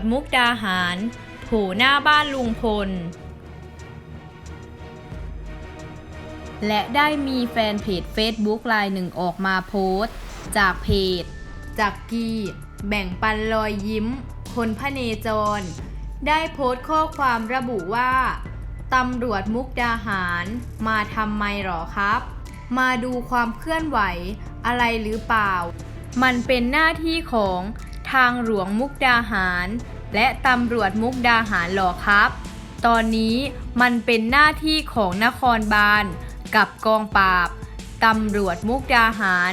ำรวจมุกดาหารโผล่หน้าบ้านลุงพล และได้มีแฟนเพจ Facebook รายหนึ่งออกมาโพสต์ จากเพจ จากกีแบ่งปันรอยยิ้ม คนพระเนจร ได้โพสต์ข้อความระบุว่าตำรวจมุกดาหารมาทำไมหรอครับ มาดูความเคลื่อนไหวอะไรหรือเปล่า มันเป็นหน้าที่ของ ทางหลวงมุกดาหาร และตำรวจมุกดาหารหรอครับ ตอนนี้มันเป็นหน้าที่ของนครบาลกับกองปราบตำรวจมุกดาหาร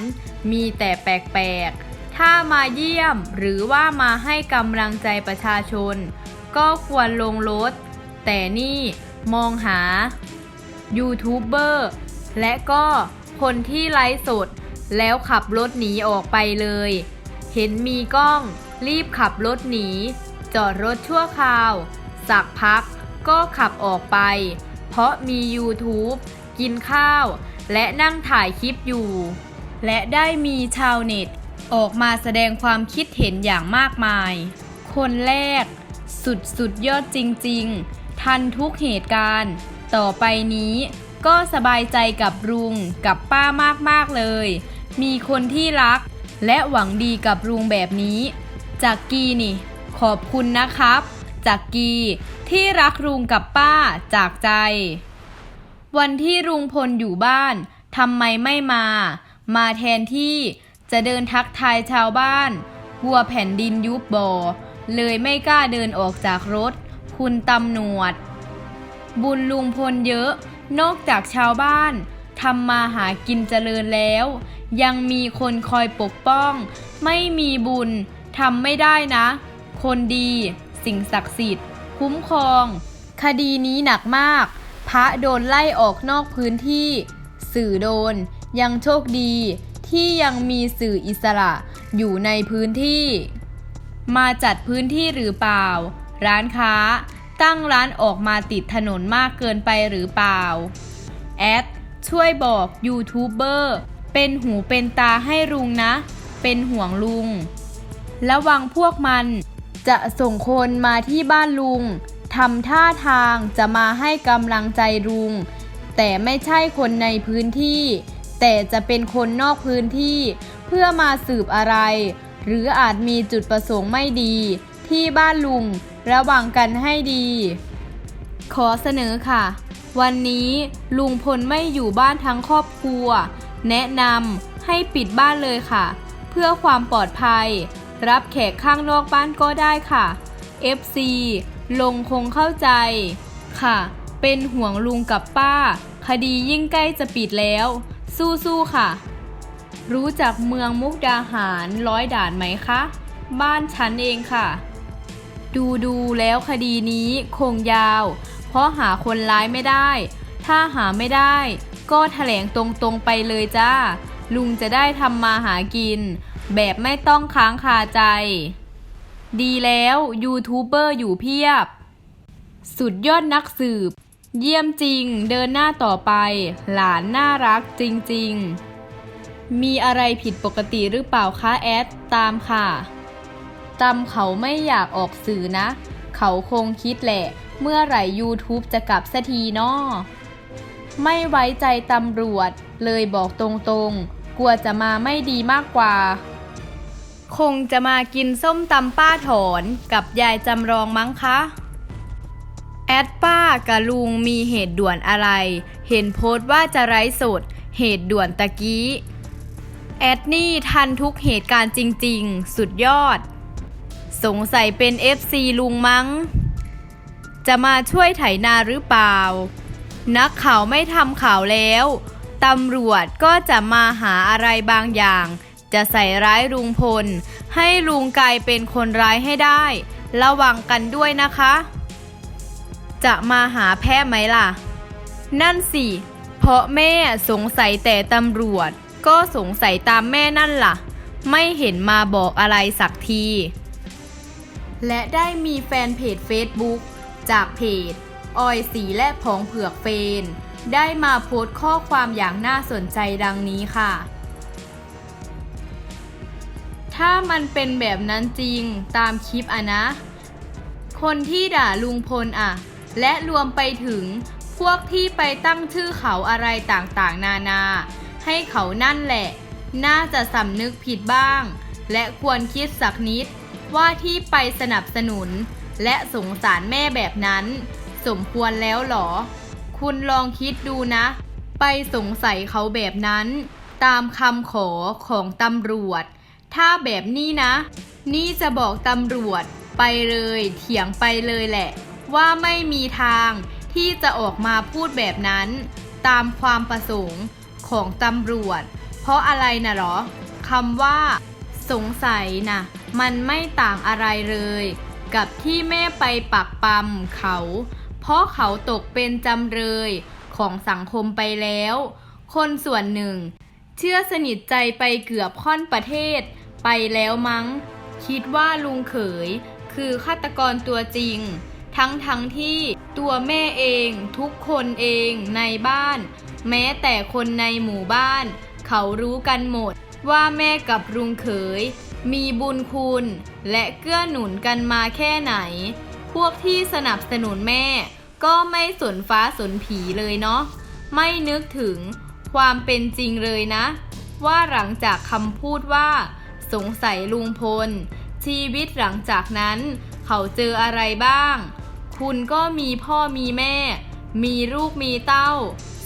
มีแต่แปลกๆ ถ้ามาเยี่ยมหรือว่ามาให้กำลังใจประชาชน ก็ควรลงรถ แต่นี่มองหา ยูทูบเบอร์ และก็คนที่ไลฟ์สด แล้วขับรถหนีออกไปเลย เห็นมีกล้อง รีบขับรถหนี จอดรถชั่วคราว สักพักก็ขับออกไป เพราะมี YouTube กินข้าว และนั่งถ่ายคลิปอยู่ และได้มีชาวเน็ต ออกมาแสดงความคิดเห็นอย่างมากมาย คนแรก สุดสุดยอดจริง ๆ ทันทุกเหตุการณ์ ต่อไปนี้ก็สบายใจกับลุงกับป้ามากๆเลย มีคนที่รัก และหวังดีกับลุงแบบนี้จากกีนี่ ขอบคุณนะครับจากกีที่รักลุงกับป้าจากใจ วันที่ลุงพลอยู่บ้านทำไมไม่มา มาแทนที่จะเดินทักทายชาวบ้านกลัวแผ่นดินยุบบ่อ เลยไม่กล้าเดินออกจากรถ คุณตำหนวด บุญลุงพลเยอะ นอกจากชาวบ้าน ทำมาหากินเจริญแล้ว ยังมีคนคอยปกป้อง ไม่มีบุญทำไม่ได้นะ คนดี สิ่งศักดิ์สิทธิ์ คุ้มครอง คดีนี้หนักมาก พระโดนไล่ออกนอกพื้นที่ สื่อโดน ยังโชคดี ที่ยังมีสื่ออิสระอยู่ในพื้นที่ มาจัดพื้นที่หรือเปล่า ร้านค้า ตั้งร้านออกมาติดถนนมากเกินไปหรือเปล่าแอด ช่วยบอกยูทูบเบอร์เป็นหูเป็นตาให้ลุงนะ เป็นห่วงลุง ระวังพวกมันจะส่งคนมาที่บ้านลุงทำท่าทางจะมาให้กำลังใจลุง แต่ไม่ใช่คนในพื้นที่ แต่จะเป็นคนนอกพื้นที่ เพื่อมาสืบอะไร หรืออาจมีจุดประสงค์ไม่ดี ที่บ้านลุงระวังกันให้ดี ขอเสนอค่ะ วันนี้ลุงพลไม่อยู่บ้านทั้งครอบครัว แนะนำให้ปิดบ้านเลยค่ะ เพื่อความปลอดภัย รับแขกข้างนอกบ้านก็ได้ค่ะ FC ลงคงเข้าใจค่ะ เป็นห่วงลุงกับป้า คดียิ่งใกล้จะปิดแล้ว สู้ๆค่ะ รู้จักเมืองมุกดาหารร้อยด่านไหมคะ บ้านฉันเองค่ะ ดูดูแล้วคดีนี้คงยาว เพราะหาคนร้ายไม่ได้ ถ้าหาไม่ได้ ก็แถลงตรงๆไปเลยจ้า ลุงจะได้ทำมาหากิน แบบไม่ต้องค้างคาใจ ดีแล้วยูทูบเบอร์อยู่เพียบ สุดยอดนักสืบ เยี่ยมจริงเดินหน้าต่อไป หลานน่ารักจริง ๆ มีอะไรผิดปกติหรือเปล่าคะแอดตามค่ะจำเขาไม่อยากออกสื่อนะ เขาคงคิดแหละ เมื่อไหร่ YouTube จะกลับสักทีนอไม่ไว้ใจตำรวจ เลยบอกตรงๆ กลัวจะมาไม่ดีมากกว่า คงจะมากินส้มตำป้าถอนกับยายจำลองมั้งคะแอดป้ากับลุงมีเหตุด่วนอะไร เห็นโพสต์ว่าจะไร้สด เหตุด่วนตะกี้ แอดนี่ทันทุกเหตุการณ์จริง ๆ สุดยอด สงสัยเป็น FC ลุงมั้ง จะมาช่วยไถนาหรือเปล่า นักข่าวไม่ทำข่าวแล้วตำรวจก็จะมาหาอะไรบางอย่าง จะใส่ร้ายลุงพล ให้ลุงกลายเป็นคนร้ายให้ได้ ระวังกันด้วยนะคะ จะมาหาแพ้ไหมล่ะ นั่นสิ เพราะแม่สงสัยแต่ตำรวจ ก็สงสัยตามแม่นั่นล่ะ ไม่เห็นมาบอกอะไรสักที และได้มีแฟนเพจ Facebook จากเพจ ออยสีและผองเผือกเฟน ได้มาโพสต์ข้อความอย่างน่าสนใจดังนี้ค่ะ ถ้ามันเป็นแบบนั้นจริงตามคลิปอะนะ คนที่ด่าลุงพลอะและรวมไปถึงพวกที่ไปตั้งชื่อเขาอะไรต่างๆ นานา ให้เขานั่นแหละ น่าจะสำนึกผิดบ้าง และควรคิดสักนิด ว่าที่ไปสนับสนุน และสงสารแม่แบบนั้น สมควรแล้วหรอ คุณลองคิดดูนะ ไปสงสัยเขาแบบนั้น ตามคำขอของตำรวจ ถ้าแบบนี้นะ นี่จะบอกตำรวจไปเลยเถียงไปเลยแหละ ว่าไม่มีทางที่จะออกมาพูดแบบนั้น ตามความประสงค์ของตำรวจ เพราะอะไรนะหรอคำว่า สงสัยนะ มันไม่ต่างอะไรเลย กับที่แม่ไปปักปั๊มเขา เพราะเขาตกเป็นจำเลยของสังคมไปแล้ว คนส่วนหนึ่ง เชื่อสนิทใจไปเกือบค่อนประเทศ ไปแล้วมั้ง คิดว่าลุงเขย คือฆาตกรตัวจริง ทั้งทั้งที่ตัวแม่เองทุกคนเองในบ้าน แม้แต่คนในหมู่บ้าน เขารู้กันหมดว่าแม่กับลุงเขย มีบุญคุณ และเกื้อหนุนกันมาแค่ไหน พวกที่สนับสนุนแม่ ก็ไม่สนฟ้าสนผีเลยเนาะไม่นึกถึงความเป็นจริงเลยนะ ว่าหลังจากคำพูดว่า สงสัยลุงพล ชีวิตหลังจากนั้น เขาเจออะไรบ้าง คุณก็มีพ่อมีแม่ มีลูกมีเต้า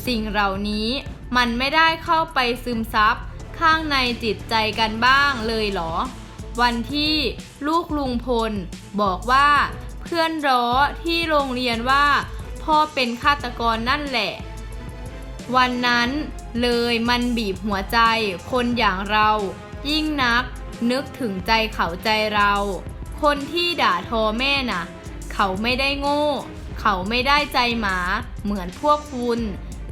สิ่งเหล่านี้มันไม่ได้เข้าไปซึมซับ ข้างในจิตใจกันบ้างเลยเหรอ วันที่ลูกลุงพล บอกว่า เพื่อนร้อที่โรงเรียนว่า พ่อเป็นฆาตกรนั่นแหละ วันนั้นเลยมันบีบหัวใจคนอย่างเรา ยิ่งนักนึกถึงใจเขาใจเรา คนที่ด่าทอแม่น่ะ เขาไม่ได้โง่ เขาไม่ได้ใจหมาเหมือนพวกคุณ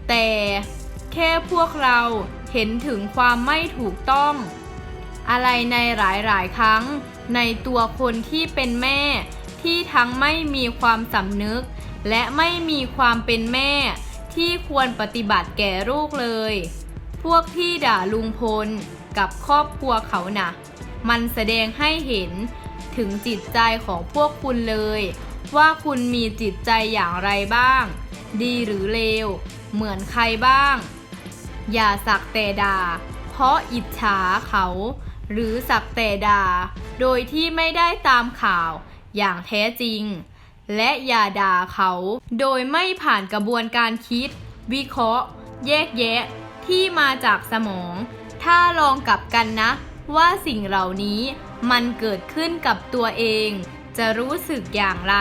แต่แค่พวกเรา เห็นถึงความไม่ถูกต้อง อะไรในหลายๆ ครั้ง ในตัวคนที่เป็นแม่ ที่ทั้งไม่มีความสำนึก และไม่มีความเป็นแม่ ที่ควรปฏิบัติแก่ลูกเลย พวกที่ด่าลุงพลกับครอบครัวเขานะ่ะ มันแสดงให้เห็นถึงจิตใจของพวกคุณเลย ว่าคุณมีจิตใจอย่างไรบ้าง ดีหรือเลว เหมือนใครบ้าง อย่าสักแต่ด่าเพราะอิจฉาเขา หรือสักแต่ด่าโดยที่ไม่ได้ตามข่าวอย่างแท้จริง และอย่าด่าเขา โดยไม่ผ่านกระบวนการคิด วิเคราะห์ แยกแยะ ที่มาจากสมอง ถ้าลองกลับกันนะ ว่าสิ่งเหล่านี้มันเกิดขึ้นกับตัวเอง จะรู้สึกอย่างไร